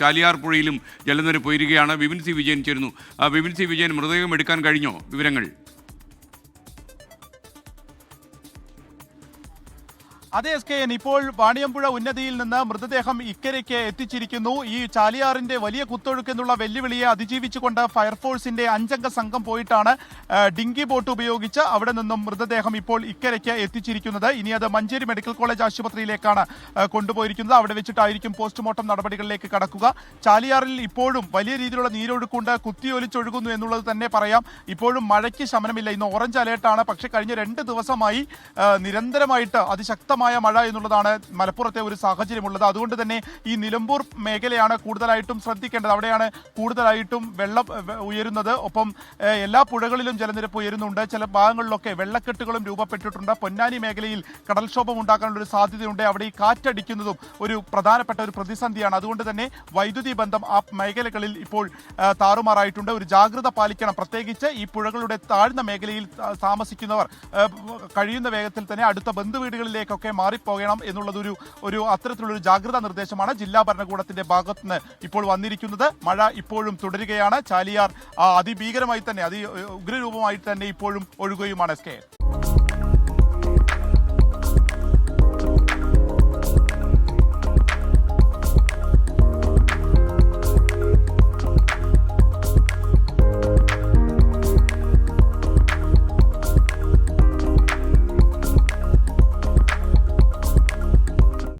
ചാലിയാർ പുഴയിലും ജലനിരപ്പ് ഉയരുകയാണ്. വിപിൻ സി വിജയൻ ചേരുന്നു. വിപിൻ സി വിജയൻ മൃതദേഹം എടുക്കാൻ കഴിഞ്ഞോ? വിവരങ്ങൾ. അതെ എസ് കെ എൻ ഇപ്പോൾ വാണിയമ്പുഴ ഉന്നതിയിൽ നിന്ന് മൃതദേഹം ഇക്കരയ്ക്ക് എത്തിച്ചിരിക്കുന്നു. ഈ ചാലിയാറിന്റെ വലിയ കുത്തൊഴുക്ക് എന്നുള്ള വെല്ലുവിളിയെ അതിജീവിച്ചുകൊണ്ട് ഫയർഫോഴ്സിന്റെ അഞ്ചംഗ സംഘം പോയിട്ടാണ് ഡിങ്കി ബോട്ട് ഉപയോഗിച്ച് അവിടെ നിന്നും മൃതദേഹം ഇപ്പോൾ ഇക്കരയ്ക്ക് എത്തിച്ചിരിക്കുന്നത്. ഇനി അത് മഞ്ചേരി മെഡിക്കൽ കോളേജ് ആശുപത്രിയിലേക്കാണ് കൊണ്ടുപോയിരിക്കുന്നത്. അവിടെ വെച്ചിട്ടായിരിക്കും പോസ്റ്റ്മോർട്ടം നടപടികളിലേക്ക് കടക്കുക. ചാലിയാറിൽ ഇപ്പോഴും വലിയ രീതിയിലുള്ള നീരൊഴുക്കുണ്ട്. കുത്തിയൊലിച്ചൊഴുകുന്നു എന്നുള്ളത് തന്നെ പറയാം. ഇപ്പോഴും മഴയ്ക്ക് ശമനമില്ല. ഇന്ന് ഓറഞ്ച് അലേർട്ടാണ്. പക്ഷേ കഴിഞ്ഞ രണ്ട് ദിവസമായി നിരന്തരമായിട്ട് നിരന്തരമായിട്ട് അതിശക്തമായ മഴ എന്നുള്ളതാണ് മലപ്പുറത്തെ ഒരു സാഹചര്യമുള്ളത്. അതുകൊണ്ട് തന്നെ ഈ നിലമ്പൂർ മേഖലയാണ് കൂടുതലായിട്ടും ശ്രദ്ധിക്കേണ്ടത്. അവിടെയാണ് കൂടുതലായിട്ടും വെള്ളം ഉയരുന്നത്. ഒപ്പം എല്ലാ പുഴകളിലും ജലനിരപ്പ് ഉയരുന്നുണ്ട്. ചില ഭാഗങ്ങളിലൊക്കെ വെള്ളക്കെട്ടുകളും രൂപപ്പെട്ടിട്ടുണ്ട്. പൊന്നാനി മേഖലയിൽ കടൽക്ഷോഭം ഉണ്ടാക്കാനുള്ള ഒരു സാധ്യതയുണ്ട്. അവിടെ ഈ കാറ്റടിക്കുന്നതും ഒരു പ്രധാനപ്പെട്ട ഒരു പ്രതിസന്ധിയാണ്. അതുകൊണ്ട് തന്നെ വൈദ്യുതി ബന്ധം ആ മേഖലകളിൽ ഇപ്പോൾ താറുമാറായിട്ടുണ്ട്. ഒരു ജാഗ്രത പാലിക്കണം. പ്രത്യേകിച്ച് ഈ പുഴകളുടെ താഴ്ന്ന മേഖലയിൽ താമസിക്കുന്നവർ കഴിയുന്ന വേഗത്തിൽ തന്നെ അടുത്ത ബന്ധുവീടുകളിലേക്കൊക്കെ മാറിപ്പോകണം എന്നുള്ളതൊരു ഒരു അത്തരത്തിലുള്ളൊരു ജാഗ്രതാ നിർദ്ദേശമാണ് ജില്ലാ ഭരണകൂടത്തിന്റെ ഭാഗത്ത് നിന്ന് ഇപ്പോൾ വന്നിരിക്കുന്നത്. മഴ ഇപ്പോഴും തുടരുകയാണ്. ചാലിയാർ അതിഭീകരമായി തന്നെ അതി ഉഗ്രരൂപമായി തന്നെ ഇപ്പോഴും ഒഴുകുകയുമാണ് എസ് കെ.